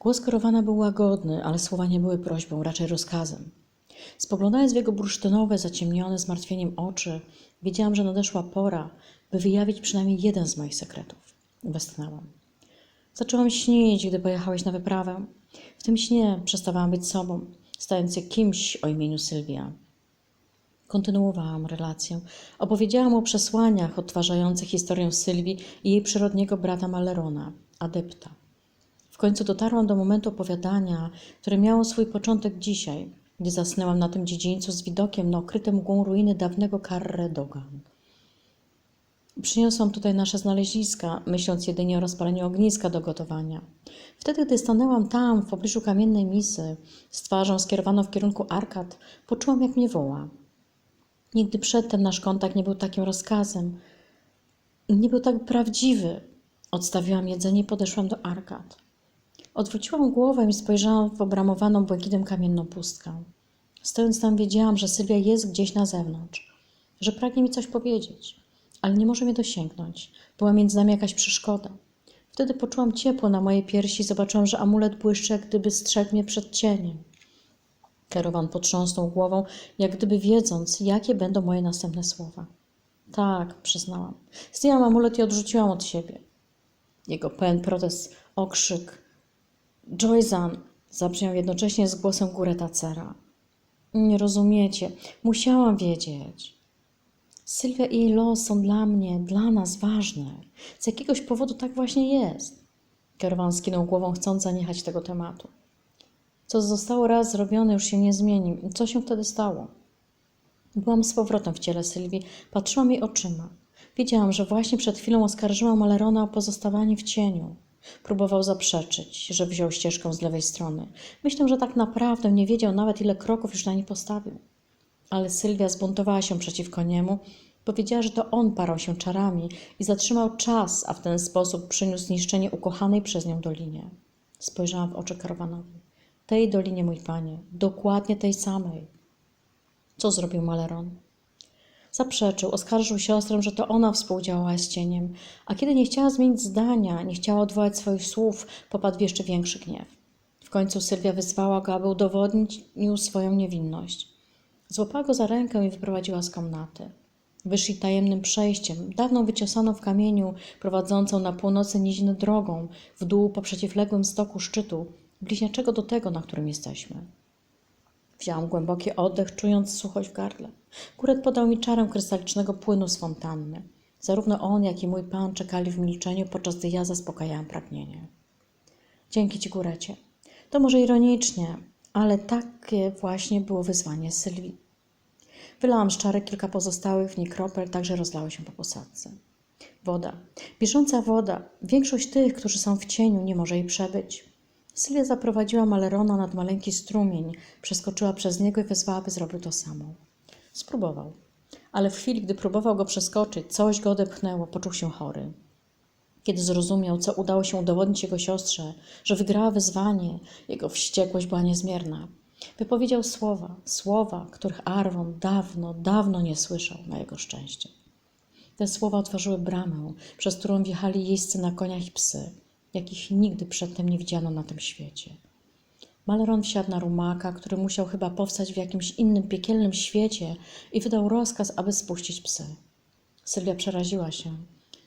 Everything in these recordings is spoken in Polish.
Głos kierowana był łagodny, ale słowa nie były prośbą, raczej rozkazem. Spoglądając w jego bursztynowe, zaciemnione zmartwieniem oczy, wiedziałam, że nadeszła pora, by wyjawić przynajmniej jeden z moich sekretów. Westchnęłam. Zaczęłam śnić, gdy pojechałeś na wyprawę. W tym śnie przestawałam być sobą, stając się kimś o imieniu Sylwia. Kontynuowałam relację. Opowiedziałam o przesłaniach odtwarzających historię Sylwii i jej przyrodniego brata Malerona, adepta. W końcu dotarłam do momentu opowiadania, które miało swój początek dzisiaj, gdy zasnęłam na tym dziedzińcu z widokiem na okryte mgłą ruiny dawnego Carre Dogan. Przyniosłam tutaj nasze znaleziska, myśląc jedynie o rozpaleniu ogniska do gotowania. Wtedy, gdy stanęłam tam, w pobliżu kamiennej misy, z twarzą skierowaną w kierunku arkad, poczułam, jak mnie woła. Nigdy przedtem nasz kontakt nie był takim rozkazem. Nie był tak prawdziwy. Odstawiłam jedzenie i podeszłam do arkad. Odwróciłam głowę i spojrzałam w obramowaną błękitem kamienną pustkę. Stojąc tam wiedziałam, że Sylwia jest gdzieś na zewnątrz, że pragnie mi coś powiedzieć, ale nie może mnie dosięgnąć. Była między nami jakaś przeszkoda. Wtedy poczułam ciepło na mojej piersi i zobaczyłam, że amulet błyszczy, jak gdyby strzegł mnie przed cieniem. Kerowan potrząsnął głową, jak gdyby wiedząc, jakie będą moje następne słowa. Tak, przyznałam. Zdjęłam amulet i odrzuciłam od siebie. Jego pełen protest, okrzyk. Joyzan zabrzmiał jednocześnie z głosem Guretacera. Nie rozumiecie. Musiałam wiedzieć. Sylwia i jej los są dla mnie, dla nas ważne. Z jakiegoś powodu tak właśnie jest. Kerwan skinął głową, chcąc zaniechać tego tematu. Co zostało raz zrobione, już się nie zmieni. Co się wtedy stało? Byłam z powrotem w ciele Sylwii, patrzyłam jej oczyma. Wiedziałam, że właśnie przed chwilą oskarżyłam Malerona o pozostawanie w cieniu. Próbował zaprzeczyć, że wziął ścieżkę z lewej strony. Myślę, że tak naprawdę nie wiedział nawet, ile kroków już na nie postawił. Ale Sylwia zbuntowała się przeciwko niemu, powiedziała, że to on parał się czarami i zatrzymał czas, a w ten sposób przyniósł zniszczenie ukochanej przez nią dolinie. Spojrzałam w oczy Karwanowi. Tej dolinie, mój panie, dokładnie tej samej. Co zrobił Maleron? Zaprzeczył, oskarżył siostrę, że to ona współdziałała z cieniem, a kiedy nie chciała zmienić zdania, nie chciała odwołać swoich słów, popadł w jeszcze większy gniew. W końcu Sylwia wyzwała go, aby udowodnił swoją niewinność. Złapała go za rękę i wyprowadziła z komnaty. Wyszli tajemnym przejściem, dawno wyciosaną w kamieniu, prowadzącą na północy nizinę drogą, w dół po przeciwległym stoku szczytu, bliźniaczego do tego, na którym jesteśmy. Wziąłam głęboki oddech, czując suchość w gardle. Kuret podał mi czarę krystalicznego płynu z fontanny. Zarówno on, jak i mój pan czekali w milczeniu, podczas gdy ja zaspokajałam pragnienie. Dzięki ci, Kurecie. To może ironicznie, ale takie właśnie było wyzwanie Sylwii. Wylałam z czarek kilka pozostałych w niej kropel, także rozlały się po posadzce. Woda. Bieżąca woda. Większość tych, którzy są w cieniu, nie może jej przebyć. Sylwia zaprowadziła Malerona nad maleńki strumień, przeskoczyła przez niego i wezwała, by zrobił to samo. Spróbował. Ale w chwili, gdy próbował go przeskoczyć, coś go odepchnęło, poczuł się chory. Kiedy zrozumiał, co udało się udowodnić jego siostrze, że wygrała wyzwanie, jego wściekłość była niezmierna. Wypowiedział słowa, słowa, których Arwon dawno, dawno nie słyszał na jego szczęście. Te słowa otworzyły bramę, przez którą wjechali jeźdźcy na koniach i psy, jakich nigdy przedtem nie widziano na tym świecie. Maleron wsiadł na rumaka, który musiał chyba powstać w jakimś innym piekielnym świecie i wydał rozkaz, aby spuścić psy. Sylwia przeraziła się.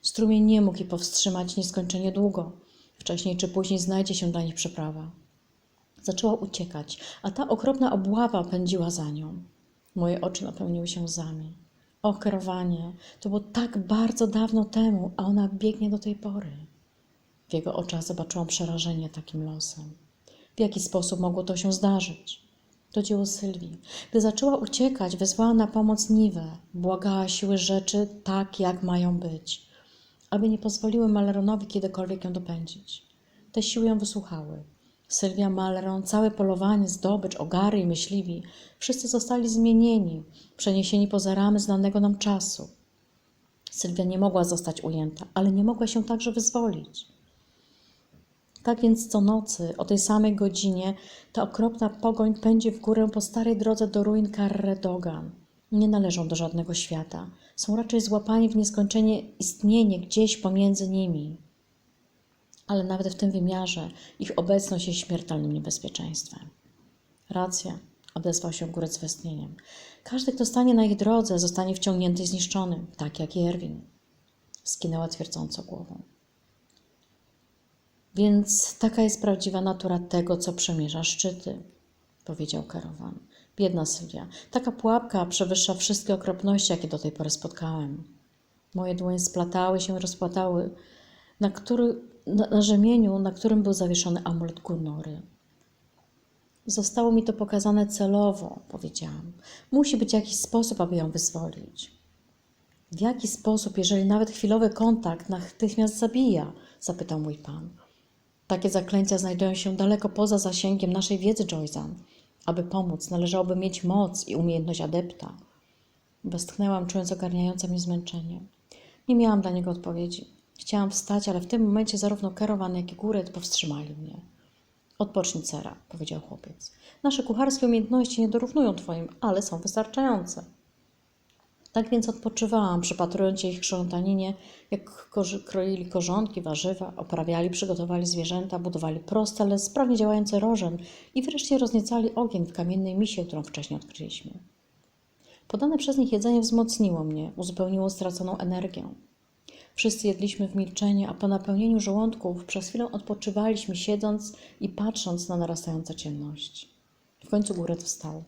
Strumień nie mógł jej powstrzymać nieskończenie długo. Wcześniej czy później znajdzie się dla nich przeprawa. Zaczęła uciekać, a ta okropna obława pędziła za nią. Moje oczy napełniły się łzami. Och, kierowanie, to było tak bardzo dawno temu, a ona biegnie do tej pory. W jego oczach zobaczyłam przerażenie takim losem. W jaki sposób mogło to się zdarzyć? To dzieło Sylwii. Gdy zaczęła uciekać, wezwała na pomoc Niwę, błagała siły rzeczy tak, jak mają być, aby nie pozwoliły Maleronowi kiedykolwiek ją dopędzić. Te siły ją wysłuchały. Sylwia, Maleron, całe polowanie, zdobycz, ogary i myśliwi, wszyscy zostali zmienieni, przeniesieni poza ramy znanego nam czasu. Sylwia nie mogła zostać ujęta, ale nie mogła się także wyzwolić. Tak więc co nocy, o tej samej godzinie, ta okropna pogoń pędzi w górę po starej drodze do ruin Carre Dogan. Nie należą do żadnego świata. Są raczej złapani w nieskończenie istnienie gdzieś pomiędzy nimi. ale nawet w tym wymiarze ich obecność jest śmiertelnym niebezpieczeństwem. Racja, odezwał się górec z westchnieniem. Każdy, kto stanie na ich drodze, zostanie wciągnięty i zniszczony, tak jak Jerwin. Skinęła twierdząco głową. Więc taka jest prawdziwa natura tego, co przemierza szczyty, powiedział Karowan. Biedna Sylwia, taka pułapka przewyższa wszystkie okropności, jakie do tej pory spotkałem. Moje dłonie splatały się rozpłatały, na, który, na, na rzemieniu, na którym był zawieszony amulet Gunory. Zostało mi to pokazane celowo, powiedziałam. Musi być jakiś sposób, aby ją wyzwolić. W jaki sposób, jeżeli nawet chwilowy kontakt natychmiast zabija? zapytał mój pan. Takie zaklęcia znajdują się daleko poza zasięgiem naszej wiedzy, Joyzan. Aby pomóc, należałoby mieć moc i umiejętność adepta. Westchnęłam, czując ogarniające mnie zmęczenie. Nie miałam dla niego odpowiedzi. Chciałam wstać, ale w tym momencie zarówno Kerowan, jak i Góret powstrzymali mnie. Odpocznij, Cera, powiedział chłopiec. Nasze kucharskie umiejętności nie dorównują twoim, ale są wystarczające. Tak więc odpoczywałam, przypatrując się ich krzątaninie, jak kroili korzonki, warzywa, oprawiali, przygotowali zwierzęta, budowali proste, ale sprawnie działające rożen i wreszcie rozniecali ogień w kamiennej misie, którą wcześniej odkryliśmy. Podane przez nich jedzenie wzmocniło mnie, uzupełniło straconą energię. Wszyscy jedliśmy w milczeniu, a po napełnieniu żołądków przez chwilę odpoczywaliśmy, siedząc i patrząc na narastającą ciemność. W końcu Góret wstał.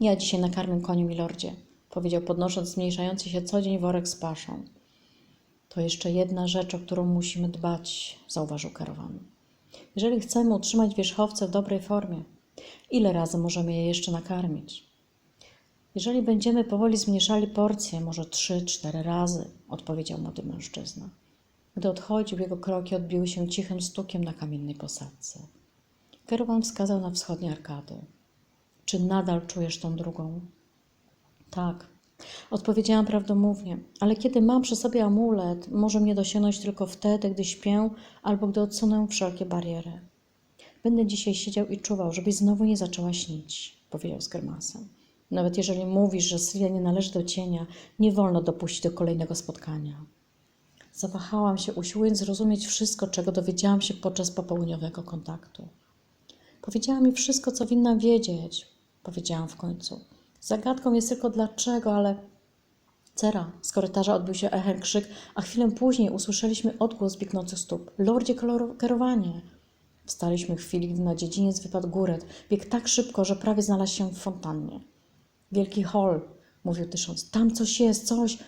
Ja dzisiaj nakarmię konie, milordzie, powiedział, podnosząc zmniejszający się co dzień worek z paszą. To jeszcze jedna rzecz, o którą musimy dbać, zauważył Karowan. Jeżeli chcemy utrzymać wierzchowce w dobrej formie, ile razy możemy je jeszcze nakarmić? Jeżeli będziemy powoli zmniejszali porcje, może trzy, cztery razy, odpowiedział młody mężczyzna. Gdy odchodził, jego kroki odbiły się cichym stukiem na kamiennej posadzce. Kerowan wskazał na wschodnie arkady. Czy nadal czujesz tą drugą? Tak. Odpowiedziałam prawdomównie, ale kiedy mam przy sobie amulet, może mnie dosięgnąć tylko wtedy, gdy śpię albo gdy odsunę wszelkie bariery. Będę dzisiaj siedział i czuwał, żebyś znowu nie zaczęła śnić, powiedział z grymasem. Nawet jeżeli mówisz, że Sylwia nie należy do cienia, nie wolno dopuścić do kolejnego spotkania. Zawahałam się, usiłując zrozumieć wszystko, czego dowiedziałam się podczas popołudniowego kontaktu. Powiedziała mi wszystko, co winna wiedzieć, powiedziałam w końcu. Zagadką jest tylko dlaczego, ale. Cera, z korytarza odbył się echem krzyk, a chwilę później usłyszeliśmy odgłos biegnących stóp. Lordzie kierowanie! Wstaliśmy w chwili, gdy na dziedziniec wypadł góret. Biegł tak szybko, że prawie znalazł się w fontannie. Wielki hol, mówił dysząc. Tam coś jest, coś.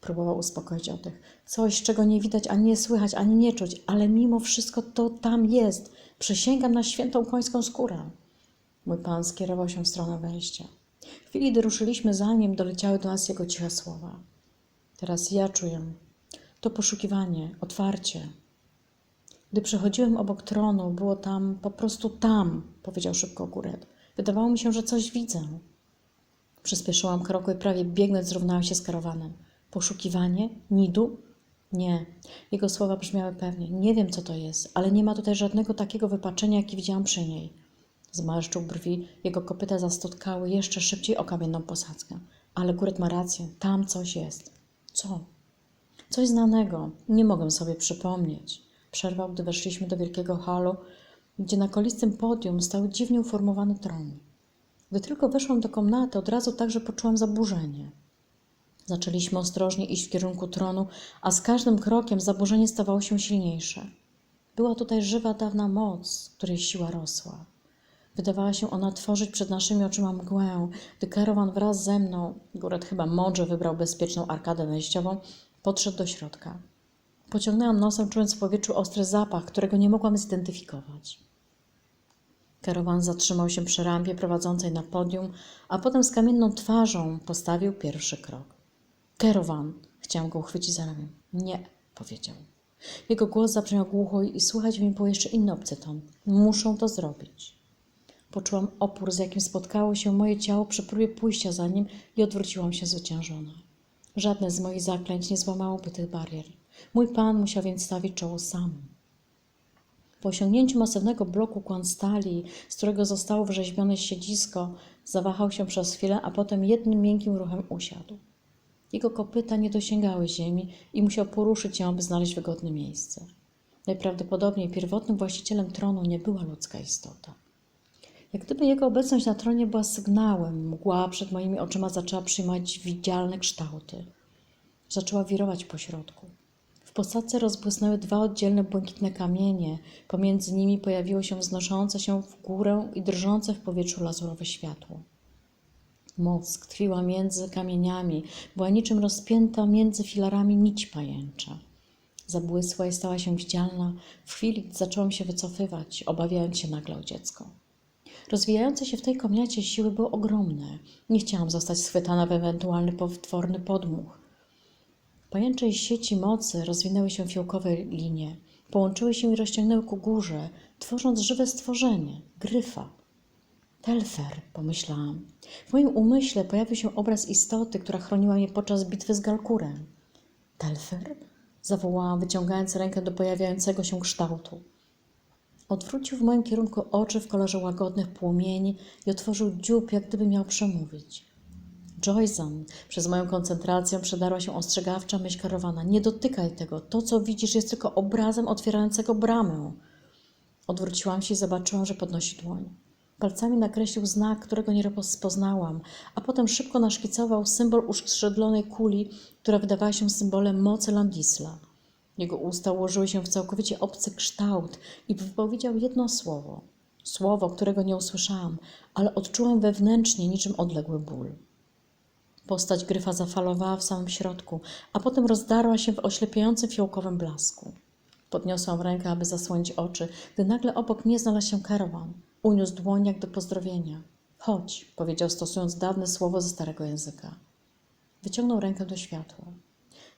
Próbował uspokoić oddech. Coś, czego nie widać, ani nie słychać, ani nie czuć, ale mimo wszystko to tam jest. Przysięgam na świętą końską skórę. Mój pan skierował się w stronę wejścia. W chwili, gdy ruszyliśmy za nim, doleciały do nas jego ciche słowa. Teraz ja czuję to poszukiwanie, otwarcie. Gdy przechodziłem obok tronu, było tam, po prostu tam, powiedział szybko Góret. Wydawało mi się, że coś widzę. Przyspieszyłam kroku i prawie biegnąc zrównałam się z karowanem. Poszukiwanie? Nidu? Nie. Jego słowa brzmiały pewnie. Nie wiem, co to jest, ale nie ma tutaj żadnego takiego wypaczenia, jakie widziałam przy niej. Zmarszczył brwi, jego kopyta zastotkały jeszcze szybciej o kamienną posadzkę. Ale Góret ma rację, tam coś jest. Co? Coś znanego. Nie mogę sobie przypomnieć. Przerwał, gdy weszliśmy do wielkiego halu, gdzie na kolistym podium stał dziwnie uformowany tron. Gdy tylko weszłam do komnaty, od razu także poczułam zaburzenie. Zaczęliśmy ostrożnie iść w kierunku tronu, a z każdym krokiem zaburzenie stawało się silniejsze. Była tutaj żywa dawna moc, której siła rosła. Wydawała się ona tworzyć przed naszymi oczyma mgłę, gdy Kerowan wraz ze mną, Góret chyba mądrze wybrał bezpieczną arkadę wejściową, podszedł do środka. Pociągnęłam nosem, czując w powietrzu ostry zapach, którego nie mogłam zidentyfikować. Kerowan zatrzymał się przy rampie prowadzącej na podium, a potem z kamienną twarzą postawił pierwszy krok. Kerowan! Chciałam go uchwycić za ramię. Nie, powiedział. Jego głos zabrzmiał głucho i słychać w nim był jeszcze inny obcy ton. Muszą to zrobić. Poczułam opór, z jakim spotkało się moje ciało przy próbie pójścia za nim i odwróciłam się zwyciężona. Żadne z moich zaklęć nie złamałoby tych barier. Mój pan musiał więc stawić czoło sam. Po osiągnięciu masywnego bloku kłan stali, z którego zostało wrzeźbione siedzisko, zawahał się przez chwilę, a potem jednym miękkim ruchem usiadł. Jego kopyta nie dosięgały ziemi i musiał poruszyć ją, aby znaleźć wygodne miejsce. Najprawdopodobniej pierwotnym właścicielem tronu nie była ludzka istota. Jak gdyby jego obecność na tronie była sygnałem, mgła przed moimi oczyma zaczęła przyjmować widzialne kształty. Zaczęła wirować po środku. W posadce rozbłysnęły dwa oddzielne błękitne kamienie, pomiędzy nimi pojawiło się wznoszące się w górę i drżące w powietrzu lazurowe światło. Moc tkwiła między kamieniami, była niczym rozpięta między filarami nić pajęcza. Zabłysła i stała się widzialna. W chwili, gdy zacząłem się wycofywać, obawiając się nagle o dziecko. Rozwijające się w tej komnacie siły były ogromne. Nie chciałam zostać schwytana w ewentualny potworny podmuch. Pajęczej sieci mocy rozwinęły się fiołkowe linie, połączyły się i rozciągnęły ku górze, tworząc żywe stworzenie gryfa. Telfer, pomyślałam. W moim umyśle pojawił się obraz istoty, która chroniła mnie podczas bitwy z Galkurem. Telfer? zawołałam, wyciągając rękę do pojawiającego się kształtu. Odwrócił w moim kierunku oczy w kolorze łagodnych płomieni i otworzył dziób, jak gdyby miał przemówić. Joyzan, przez moją koncentrację przedarła się ostrzegawcza myśl karowana. Nie dotykaj tego. To, co widzisz, jest tylko obrazem otwierającego bramę. Odwróciłam się i zobaczyłam, że podnosi dłoń. Palcami nakreślił znak, którego nie rozpoznałam, a potem szybko naszkicował symbol uskrzydlonej kuli, która wydawała się symbolem mocy Landisla. Jego usta ułożyły się w całkowicie obcy kształt i wypowiedział jedno słowo. Słowo, którego nie usłyszałam, ale odczułam wewnętrznie niczym odległy ból. Postać gryfa zafalowała w samym środku, a potem rozdarła się w oślepiającym fiołkowym blasku. Podniosłam rękę, aby zasłonić oczy, gdy nagle obok mnie znalazł się karawan. Uniósł dłoń jak do pozdrowienia. Chodź, powiedział, stosując dawne słowo ze starego języka. Wyciągnął rękę do światła.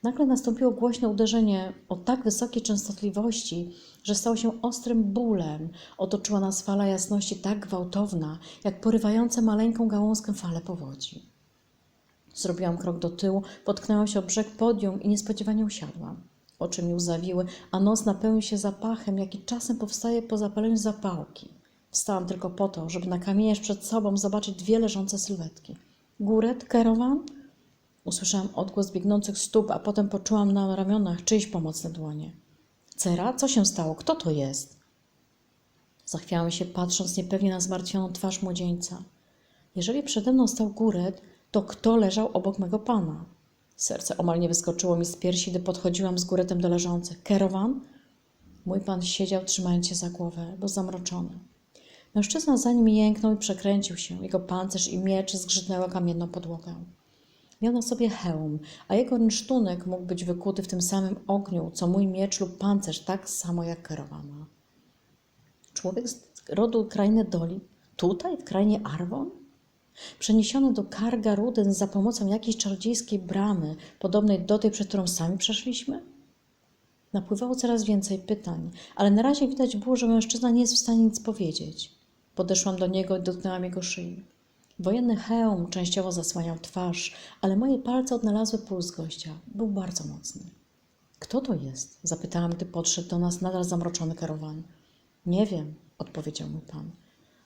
Nagle nastąpiło głośne uderzenie o tak wysokiej częstotliwości, że stało się ostrym bólem. Otoczyła nas fala jasności tak gwałtowna, jak porywające maleńką gałązkę fale powodzi. Zrobiłam krok do tyłu, potknęłam się o brzeg podium i niespodziewanie usiadłam. Oczy mi łzawiły, a nos napełnił się zapachem, jaki czasem powstaje po zapaleniu zapałki. Wstałam tylko po to, żeby na kamieniach przed sobą zobaczyć dwie leżące sylwetki. Góret, Kerowan? Usłyszałam odgłos biegnących stóp, a potem poczułam na ramionach czyjeś pomocne dłonie. Cera? Co się stało? Kto to jest? Zachwiałam się, patrząc niepewnie na zmartwioną twarz młodzieńca. Jeżeli przede mną stał góret, to kto leżał obok mego pana? Serce omal nie wyskoczyło mi z piersi, gdy podchodziłam z góretem do leżących. Kerowan? Mój pan siedział, trzymając się za głowę, bo zamroczony. Mężczyzna za nim jęknął i przekręcił się. Jego pancerz i miecz zgrzytnęły kamienną podłogę. Miał na sobie hełm, a jego rynsztunek mógł być wykuty w tym samym ogniu, co mój miecz lub pancerz, tak samo jak Kerowana. Człowiek z rodu krainy Doli, tutaj, w krainie Arwon? Przeniesiony do Karga Rudyn za pomocą jakiejś czarodziejskiej bramy, podobnej do tej, przez którą sami przeszliśmy? Napływało coraz więcej pytań, ale na razie widać było, że mężczyzna nie jest w stanie nic powiedzieć. Podeszłam do niego i dotknęłam jego szyi. Wojenny hełm częściowo zasłaniał twarz, ale moje palce odnalazły puls gościa. Był bardzo mocny. Kto to jest? Zapytałam, gdy podszedł do nas nadal zamroczony karowan. Nie wiem, odpowiedział mój pan.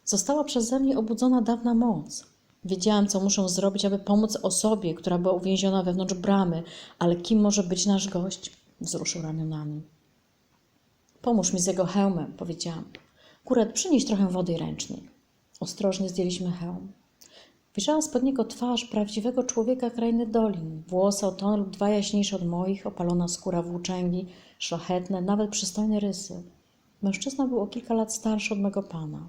Została przeze mnie obudzona dawna moc. Wiedziałam, co muszę zrobić, aby pomóc osobie, która była uwięziona wewnątrz bramy, ale kim może być nasz gość? Wzruszył ramionami. Pomóż mi z jego hełmem, powiedziałam. Kuret, przynieś trochę wody i ręcznik. Ostrożnie zdjęliśmy hełm. Wyjrzała spod niego twarz prawdziwego człowieka krainy dolin. Włosy o ton lub dwa jaśniejsze od moich, opalona skóra włóczęgi, szlachetne, nawet przystojne rysy. Mężczyzna był o kilka lat starszy od mego pana.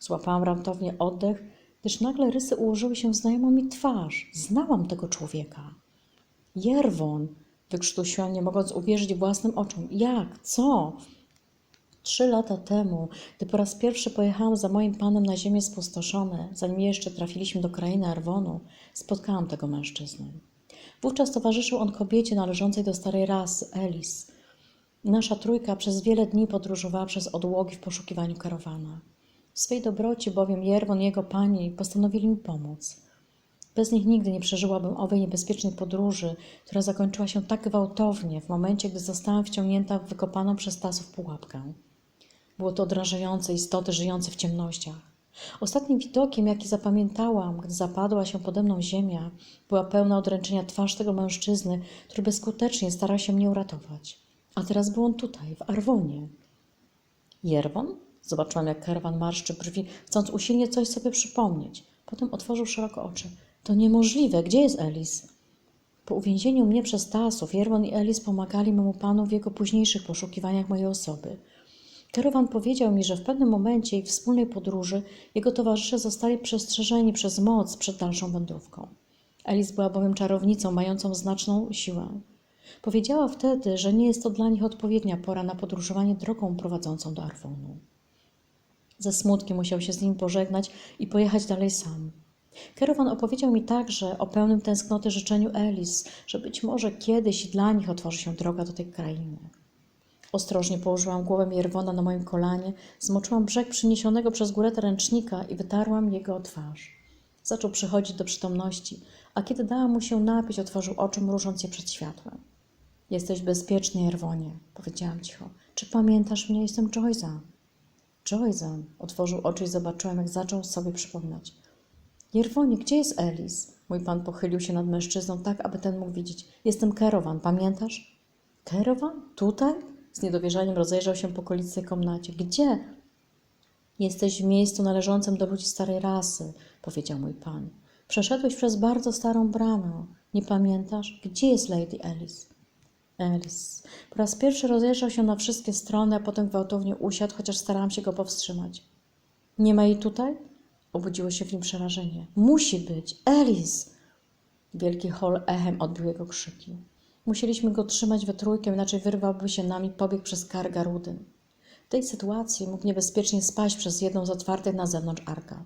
Złapałam raptownie oddech, gdyż nagle rysy ułożyły się w znajomą mi twarz. Znałam tego człowieka. Jerwon, wykrztusiłam, nie mogąc uwierzyć własnym oczom. Jak? Co? Trzy lata temu, gdy po raz pierwszy pojechałam za moim panem na ziemię spustoszone, zanim jeszcze trafiliśmy do krainy Arwonu, spotkałam tego mężczyznę. Wówczas towarzyszył on kobiecie należącej do starej rasy, Elis. Nasza trójka przez wiele dni podróżowała przez odłogi w poszukiwaniu karawana. W swej dobroci bowiem Jerwon i jego pani postanowili mi pomóc. Bez nich nigdy nie przeżyłabym owej niebezpiecznej podróży, która zakończyła się tak gwałtownie w momencie, gdy zostałam wciągnięta w wykopaną przez tasów pułapkę. Było to odrażające istoty żyjące w ciemnościach. Ostatnim widokiem, jaki zapamiętałam, gdy zapadła się pode mną ziemia, była pełna odręczenia twarz tego mężczyzny, który bezskutecznie starał się mnie uratować. A teraz był on tutaj, w Arwonie. Jerwon? Zobaczyłam, jak karawan marszczy brwi, chcąc usilnie coś sobie przypomnieć. Potem otworzył szeroko oczy. To niemożliwe. Gdzie jest Elis? Po uwięzieniu mnie przez Tasów, Jerwon i Elis pomagali memu panu w jego późniejszych poszukiwaniach mojej osoby. Kierowan powiedział mi, że w pewnym momencie ich wspólnej podróży jego towarzysze zostali przestrzeżeni przez moc przed dalszą wędrówką. Elis była bowiem czarownicą mającą znaczną siłę. Powiedziała wtedy, że nie jest to dla nich odpowiednia pora na podróżowanie drogą prowadzącą do Arwonu. Ze smutkiem musiał się z nim pożegnać i pojechać dalej sam. Kierowan opowiedział mi także o pełnym tęsknoty życzeniu Elis, że być może kiedyś dla nich otworzy się droga do tej krainy. Ostrożnie położyłam głowę Jerwona na moim kolanie, zmoczyłam brzeg przyniesionego przez górę ręcznika i wytarłam jego twarz. Zaczął przychodzić do przytomności, a kiedy dałam mu się napić, otworzył oczy, mrużąc je przed światłem. Jesteś bezpieczny, Jerwonie, powiedziałam cicho. Czy pamiętasz mnie? Jestem Joyza. Joyza. Otworzył oczy i zobaczyłem, jak zaczął sobie przypominać. Jerwonie, gdzie jest Elis? Mój pan pochylił się nad mężczyzną tak, aby ten mógł widzieć. Jestem Kerowan, pamiętasz? Kerowan? Tutaj? Z niedowierzaniem rozejrzał się po okolicy komnacie. Gdzie? Jesteś w miejscu należącym do ludzi starej rasy, powiedział mój pan. Przeszedłeś przez bardzo starą bramę. Nie pamiętasz? Gdzie jest Lady Alice? Alice. Po raz pierwszy rozejrzał się na wszystkie strony, a potem gwałtownie usiadł, chociaż starałam się go powstrzymać. Nie ma jej tutaj? Obudziło się w nim przerażenie. Musi być! Alice! Wielki hol echem odbił jego krzyki. Musieliśmy go trzymać we trójkę, inaczej wyrwałby się nami pobieg przez karga rudy. W tej sytuacji mógł niebezpiecznie spaść przez jedną z otwartych na zewnątrz arka.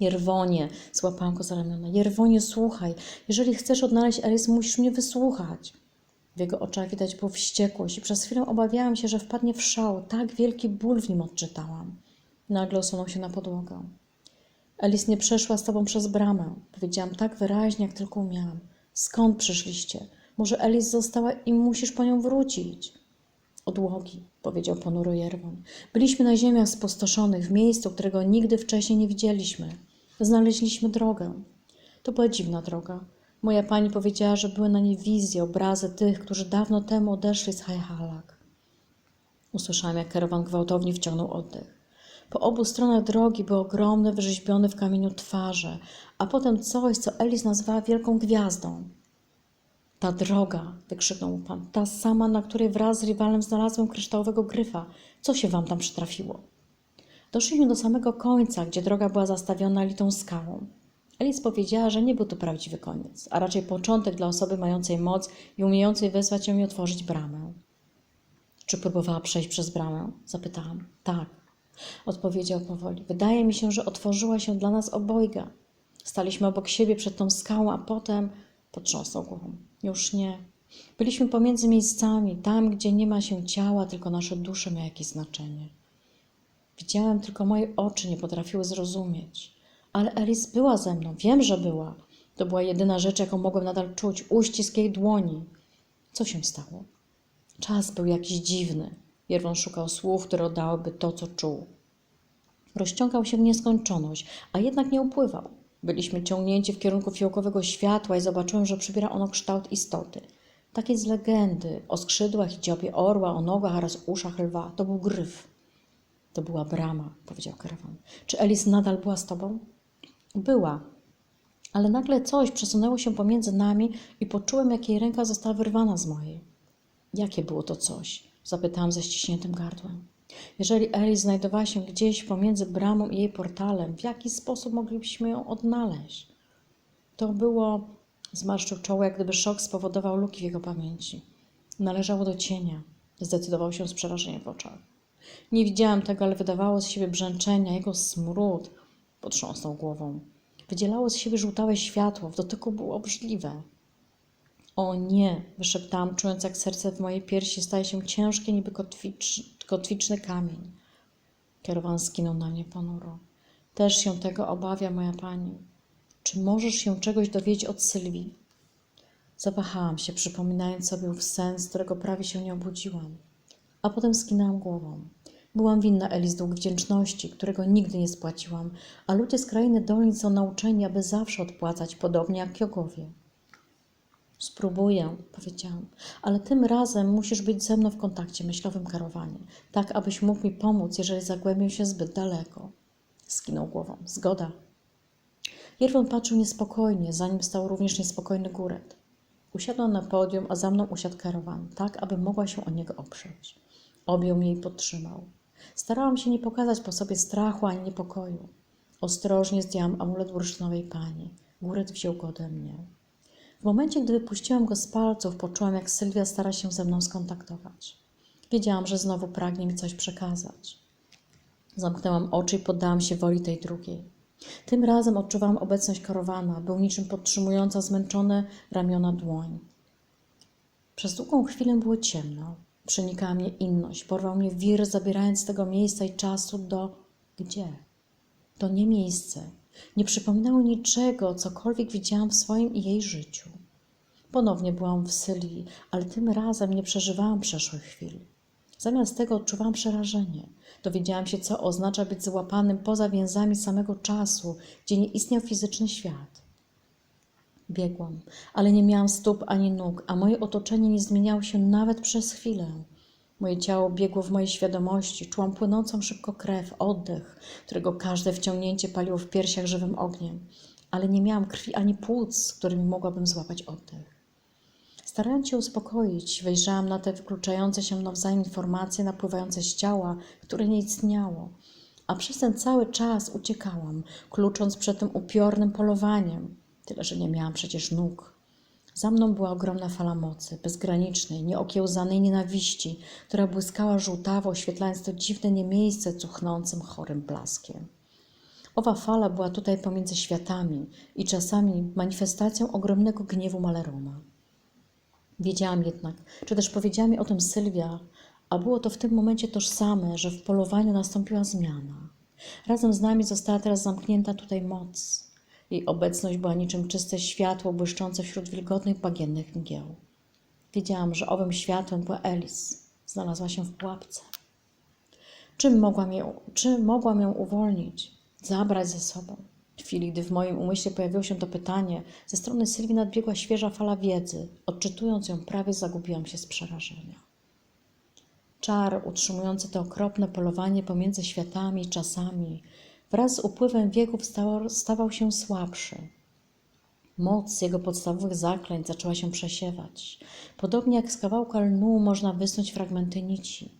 Jerwonie, złapałam go za ramiona. Jerwonie, słuchaj. Jeżeli chcesz odnaleźć Alice, musisz mnie wysłuchać. W jego oczach widać było wściekłość i przez chwilę obawiałam się, że wpadnie w szał. Tak wielki ból w nim odczytałam. Nagle osunął się na podłogę. Alice nie przeszła z tobą przez bramę. Powiedziałam tak wyraźnie, jak tylko umiałam. Skąd przyszliście? Może Alice została i musisz po nią wrócić. Odłogi, powiedział ponuro Jerwon. Byliśmy na ziemiach spustoszonych, w miejscu, którego nigdy wcześniej nie widzieliśmy. Znaleźliśmy drogę. To była dziwna droga. Moja pani powiedziała, że były na niej wizje, obrazy tych, którzy dawno temu odeszli z Hajhalak. Usłyszałam, jak karawan gwałtownie wciągnął oddech. Po obu stronach drogi były ogromne, wyrzeźbione w kamieniu twarze, a potem coś, co Elis nazwała wielką gwiazdą. Ta droga, wykrzyknął mu pan, ta sama, na której wraz z rywalem znalazłem kryształowego gryfa. Co się wam tam przytrafiło? Doszliśmy do samego końca, gdzie droga była zastawiona litą skałą. Elis powiedziała, że nie był to prawdziwy koniec, a raczej początek dla osoby mającej moc i umiejącej wezwać ją i otworzyć bramę. Czy próbowała przejść przez bramę? Zapytałam. Tak. Odpowiedział powoli. Wydaje mi się, że otworzyła się dla nas obojga. Staliśmy obok siebie przed tą skałą, a potem potrząsnął głową. Już nie. Byliśmy pomiędzy miejscami, tam, gdzie nie ma się ciała, tylko nasze dusze miały jakieś znaczenie. Widziałem, tylko moje oczy nie potrafiły zrozumieć. Ale Elis była ze mną, wiem, że była. To była jedyna rzecz, jaką mogłem nadal czuć uścisk jej dłoni. Co się stało? Czas był jakiś dziwny. Jerwon szukał słów, które oddałyby to, co czuł. Rozciągał się w nieskończoność, a jednak nie upływał. Byliśmy ciągnięci w kierunku fiołkowego światła i zobaczyłem, że przybiera ono kształt istoty. Takiej z legendy, o skrzydłach i dziobie orła, o nogach oraz uszach lwa. To był gryf. To była brama, powiedział karawan. Czy Elis nadal była z tobą? Była. Ale nagle coś przesunęło się pomiędzy nami i poczułem, jak jej ręka została wyrwana z mojej. Jakie było to coś? Zapytałam ze ściśniętym gardłem. Jeżeli Elis znajdowała się gdzieś pomiędzy bramą i jej portalem, w jaki sposób moglibyśmy ją odnaleźć? To było, zmarszczył czoło, jak gdyby szok spowodował luki w jego pamięci. Należało do cienia. Zdecydował się z przerażeniem w oczach. Nie widziałam tego, ale wydawało z siebie brzęczenia, jego smród. Potrząsnął głową. Wydzielało z siebie żółtałe światło, w dotyku było obrzydliwe. O nie, wyszeptałam, czując jak serce w mojej piersi staje się ciężkie, niby kotwicz, kotwiczny kamień. Kierowan skinął na mnie ponuro. Też się tego obawia, moja pani. Czy możesz się czegoś dowiedzieć od Sylwii? Zawahałam się, przypominając sobie ów sen, z którego prawie się nie obudziłam. A potem skinęłam głową. Byłam winna Elis dług wdzięczności, którego nigdy nie spłaciłam, a ludzie z krainy dolnic są nauczeni, aby zawsze odpłacać, podobnie jak jogowie. Spróbuję, powiedziałam, ale tym razem musisz być ze mną w kontakcie myślowym karowanie, tak abyś mógł mi pomóc, jeżeli zagłębię się zbyt daleko. Skinął głową. Zgoda. Jerwon patrzył niespokojnie, za nim stał również niespokojny góret. Usiadłam na podium, a za mną usiadł karawan, tak aby mogła się o niego oprzeć. Objął mnie i podtrzymał. Starałam się nie pokazać po sobie strachu ani niepokoju. Ostrożnie zdjęłam amulet bursztynowej pani. Góret wziął go ode mnie. W momencie, gdy wypuściłam go z palców, poczułam, jak Sylwia stara się ze mną skontaktować. Wiedziałam, że znowu pragnie mi coś przekazać. Zamknęłam oczy i poddałam się woli tej drugiej. Tym razem odczuwałam obecność karowana, był niczym podtrzymująca zmęczone ramiona dłoń. Przez długą chwilę było ciemno. Przenikała mnie inność, porwał mnie wir, zabierając z tego miejsca i czasu do... Gdzie? To nie miejsce. Nie przypominało niczego, cokolwiek widziałam w swoim i jej życiu. Ponownie byłam w Sylwii, ale tym razem nie przeżywałam przeszłych chwil. Zamiast tego odczuwałam przerażenie. Dowiedziałam się, co oznacza być złapanym poza więzami samego czasu, gdzie nie istniał fizyczny świat. Biegłam, ale nie miałam stóp ani nóg, a moje otoczenie nie zmieniało się nawet przez chwilę. Moje ciało biegło w mojej świadomości, czułam płynącą szybko krew, oddech, którego każde wciągnięcie paliło w piersiach żywym ogniem, ale nie miałam krwi ani płuc, którymi mogłabym złapać oddech. Starając się uspokoić, wejrzałam na te wykluczające się nawzajem informacje napływające z ciała, które nie istniało, a przez ten cały czas uciekałam, klucząc przed tym upiornym polowaniem, tyle że nie miałam przecież nóg. Za mną była ogromna fala mocy, bezgranicznej, nieokiełzanej nienawiści, która błyskała żółtawo, oświetlając to dziwne niemiejsce cuchnącym chorym blaskiem. Owa fala była tutaj pomiędzy światami i czasami manifestacją ogromnego gniewu Malerona. Wiedziałam jednak, czy też powiedziała mi o tym Sylwia, a było to w tym momencie tożsame, że w polowaniu nastąpiła zmiana. Razem z nami została teraz zamknięta tutaj moc. Jej obecność była niczym czyste światło błyszczące wśród wilgotnych bagiennych mgieł. Wiedziałam, że owym światłem była Elis. Znalazła się w pułapce. Czym mogłam ją, czym mogłam ją uwolnić? Zabrać ze sobą? W chwili, gdy w moim umyśle pojawiło się to pytanie, ze strony Sylwii nadbiegła świeża fala wiedzy. Odczytując ją, prawie zagubiłam się z przerażenia. Czar utrzymujący to okropne polowanie pomiędzy światami czasami wraz z upływem wieków stawał, się słabszy. Moc jego podstawowych zaklęć zaczęła się przesiewać. Podobnie jak z kawałka lnu można wysnuć fragmenty nici,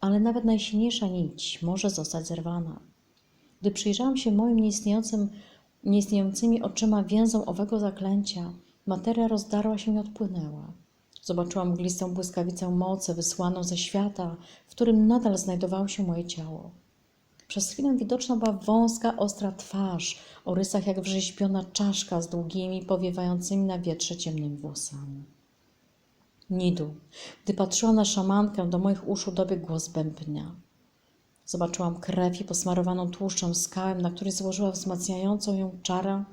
ale nawet najsilniejsza nić może zostać zerwana. Gdy przyjrzałam się moim nieistniejącym, nieistniejącymi oczyma więzom owego zaklęcia, materia rozdarła się i odpłynęła. Zobaczyłam mglistą błyskawicę mocy wysłaną ze świata, w którym nadal znajdowało się moje ciało. Przez chwilę widoczna była wąska, ostra twarz, o rysach jak wrzeźbiona czaszka z długimi, powiewającymi na wietrze ciemnymi włosami. Nidu, gdy patrzyła na szamankę, do moich uszu dobiegł głos bębnia. Zobaczyłam krew i posmarowaną tłuszczem skałę, na której złożyła wzmacniającą ją czarę,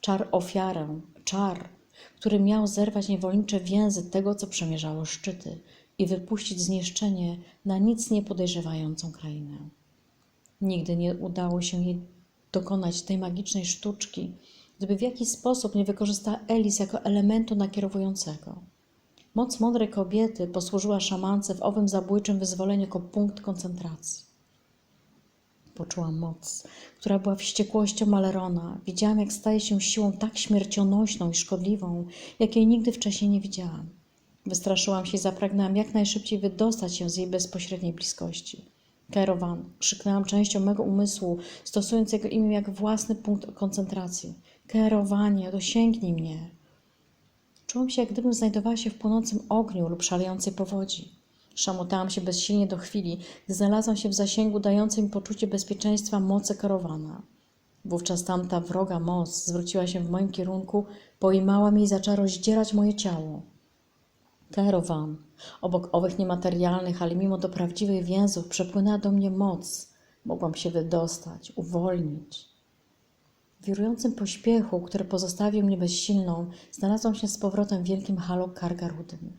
czar ofiarę, czar, który miał zerwać niewolnicze więzy tego, co przemierzało szczyty i wypuścić zniszczenie na nic nie podejrzewającą krainę. Nigdy nie udało się jej dokonać tej magicznej sztuczki, gdyby w jakiś sposób nie wykorzystała Elis jako elementu nakierowującego. Moc mądrej kobiety posłużyła szamance w owym zabójczym wyzwoleniu jako punkt koncentracji. Poczułam moc, która była wściekłością Malerona. Widziałam, jak staje się siłą tak śmiercionośną i szkodliwą, jakiej nigdy wcześniej nie widziałam. Wystraszyłam się i zapragnęłam jak najszybciej wydostać się z jej bezpośredniej bliskości. Kairowan, krzyknęłam częścią mego umysłu, stosując jego imię jak własny punkt koncentracji. Kairowanie, dosięgnij mnie. Czułam się, jak gdybym znajdowała się w płonącym ogniu lub szalejącej powodzi. Szamotałam się bezsilnie do chwili, gdy znalazłam się w zasięgu dającej mi poczucie bezpieczeństwa mocy karowana. Wówczas tamta wroga moc zwróciła się w moim kierunku, pojmała mnie i zaczęła rozdzierać moje ciało. Karowan, obok owych niematerialnych, ale mimo to prawdziwych więzów, przepłynęła do mnie moc. Mogłam się wydostać, uwolnić. W wirującym pośpiechu, który pozostawił mnie bezsilną, znalazłam się z powrotem w wielkim halo Kargarudym.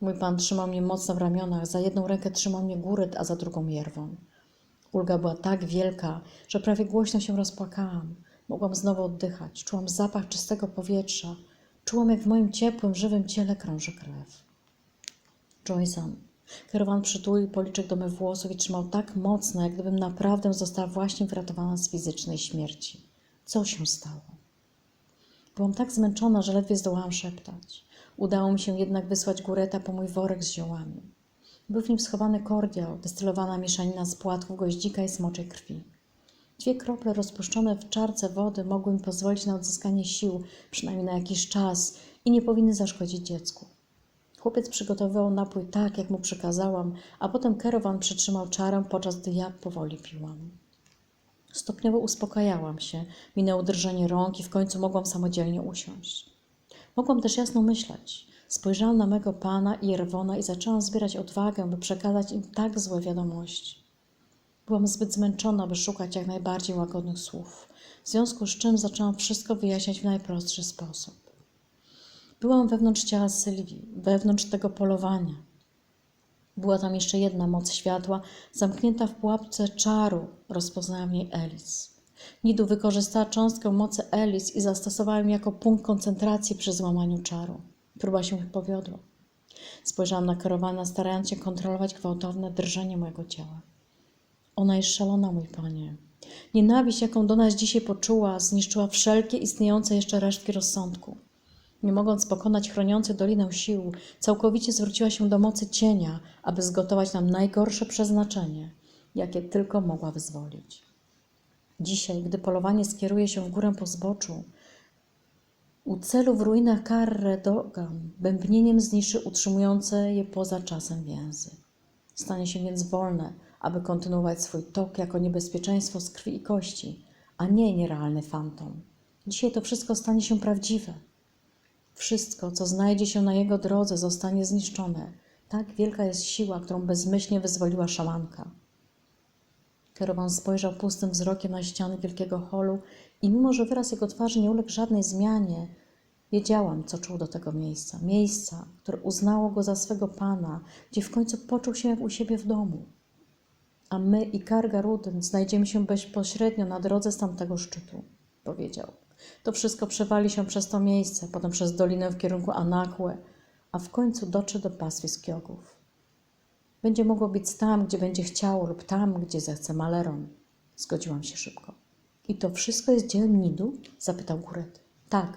Mój pan trzymał mnie mocno w ramionach, za jedną rękę trzymał mnie góryt, a za drugą Jerwon. Ulga była tak wielka, że prawie głośno się rozpłakałam. Mogłam znowu oddychać. Czułam zapach czystego powietrza. Czułam, jak w moim ciepłym, żywym ciele krąży krew. Joyson. Kierowan przytulił policzek do mych włosów i trzymał tak mocno, jak gdybym naprawdę została właśnie wyratowana z fizycznej śmierci. Co się stało? Byłam tak zmęczona, że ledwie zdołałam szeptać. Udało mi się jednak wysłać góreta po mój worek z ziołami. Był w nim schowany kordiał, destylowana mieszanina z płatków goździka i smoczej krwi. Dwie krople rozpuszczone w czarce wody mogły mi pozwolić na odzyskanie sił, przynajmniej na jakiś czas, i nie powinny zaszkodzić dziecku. Chłopiec przygotowywał napój tak, jak mu przekazałam, a potem Kerowan przytrzymał czarę, podczas gdy ja powoli piłam. Stopniowo uspokajałam się, minęło drżenie rąk i w końcu mogłam samodzielnie usiąść. Mogłam też jasno myśleć. Spojrzałam na mego pana i Jerwona i zaczęłam zbierać odwagę, by przekazać im tak złe wiadomości. Byłam zbyt zmęczona, by szukać jak najbardziej łagodnych słów, w związku z czym zaczęłam wszystko wyjaśniać w najprostszy sposób. Byłam wewnątrz ciała Sylwii, wewnątrz tego polowania. Była tam jeszcze jedna moc światła, zamknięta w pułapce czaru, rozpoznałam jej Elis. Nidu wykorzystała cząstkę mocy Elis i zastosowała ją jako punkt koncentracji przy złamaniu czaru. Próba się powiodła. Spojrzałam na Kerowana, starając się kontrolować gwałtowne drżenie mojego ciała. Ona jest szalona, mój panie. Nienawiść, jaką do nas dzisiaj poczuła, zniszczyła wszelkie istniejące jeszcze resztki rozsądku. Nie mogąc pokonać chroniącej dolinę sił, całkowicie zwróciła się do mocy cienia, aby zgotować nam najgorsze przeznaczenie, jakie tylko mogła wyzwolić. Dzisiaj, gdy polowanie skieruje się w górę po zboczu, u celu w ruinach Karre Dogan bębnieniem zniszczy utrzymujące je poza czasem więzy. Stanie się więc wolne, aby kontynuować swój tok jako niebezpieczeństwo z krwi i kości, a nie nierealny fantom. Dzisiaj to wszystko stanie się prawdziwe. Wszystko, co znajdzie się na jego drodze, zostanie zniszczone. Tak wielka jest siła, którą bezmyślnie wyzwoliła szamanka. Kierowan spojrzał pustym wzrokiem na ściany wielkiego holu i mimo, że wyraz jego twarzy nie uległ żadnej zmianie, wiedziałam, co czuł do tego miejsca. Miejsca, które uznało go za swego pana, gdzie w końcu poczuł się jak u siebie w domu. A my i Karga Rudyn znajdziemy się bezpośrednio na drodze z tamtego szczytu, powiedział. To wszystko przewali się przez to miejsce, potem przez dolinę w kierunku Anakłe, a w końcu dotrze do pastwisk Kiogów. Będzie mogło być tam, gdzie będzie chciało, lub tam, gdzie zechce Maleron. Zgodziłam się szybko. I to wszystko jest dziełem Nidu? zapytał Kuret. Tak,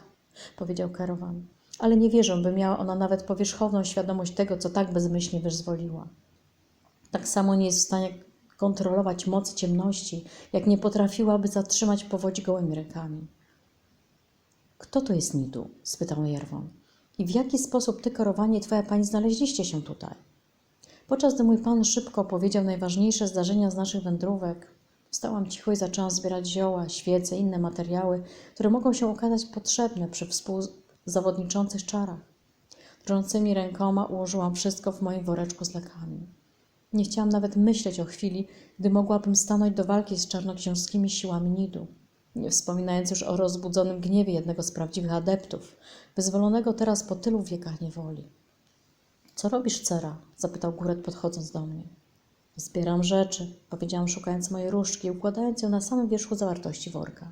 powiedział Kerowan. Ale nie wierzę, by miała ona nawet powierzchowną świadomość tego, co tak bezmyślnie wyzwoliła. Tak samo nie jest w stanie kontrolować mocy ciemności, jak nie potrafiłaby zatrzymać powodzi gołymi rękami. Kto to jest Nidu? spytał Jerwon. I w jaki sposób ty, Kerowanie i twoja pani znaleźliście się tutaj? Podczas gdy mój pan szybko opowiedział najważniejsze zdarzenia z naszych wędrówek, wstałam cicho i zaczęłam zbierać zioła, świece, inne materiały, które mogą się okazać potrzebne przy współzawodniczących czarach. Drżącymi rękoma ułożyłam wszystko w moim woreczku z lekami. Nie chciałam nawet myśleć o chwili, gdy mogłabym stanąć do walki z czarnoksiężskimi siłami Nidu. Nie wspominając już o rozbudzonym gniewie jednego z prawdziwych adeptów, wyzwolonego teraz po tylu wiekach niewoli. Co robisz, Cera? zapytał Góret, podchodząc do mnie. Zbieram rzeczy, powiedziałam, szukając mojej różdżki i układając ją na samym wierzchu zawartości worka.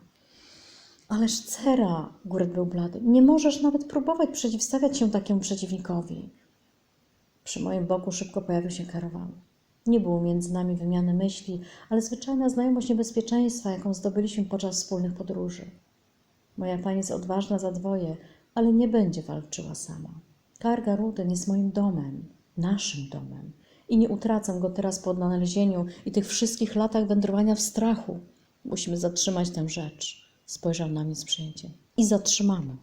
Ależ Cera, Góret był blady, nie możesz nawet próbować przeciwstawiać się takiemu przeciwnikowi. Przy moim boku szybko pojawił się karawan. Nie było między nami wymiany myśli, ale zwyczajna znajomość niebezpieczeństwa, jaką zdobyliśmy podczas wspólnych podróży. Moja pani jest odważna za dwoje, ale nie będzie walczyła sama. Karga Ruden jest moim domem, naszym domem i nie utracę go teraz po odnalezieniu i tych wszystkich latach wędrowania w strachu. Musimy zatrzymać tę rzecz. Spojrzał na mnie z przyjęciem. I zatrzymamy.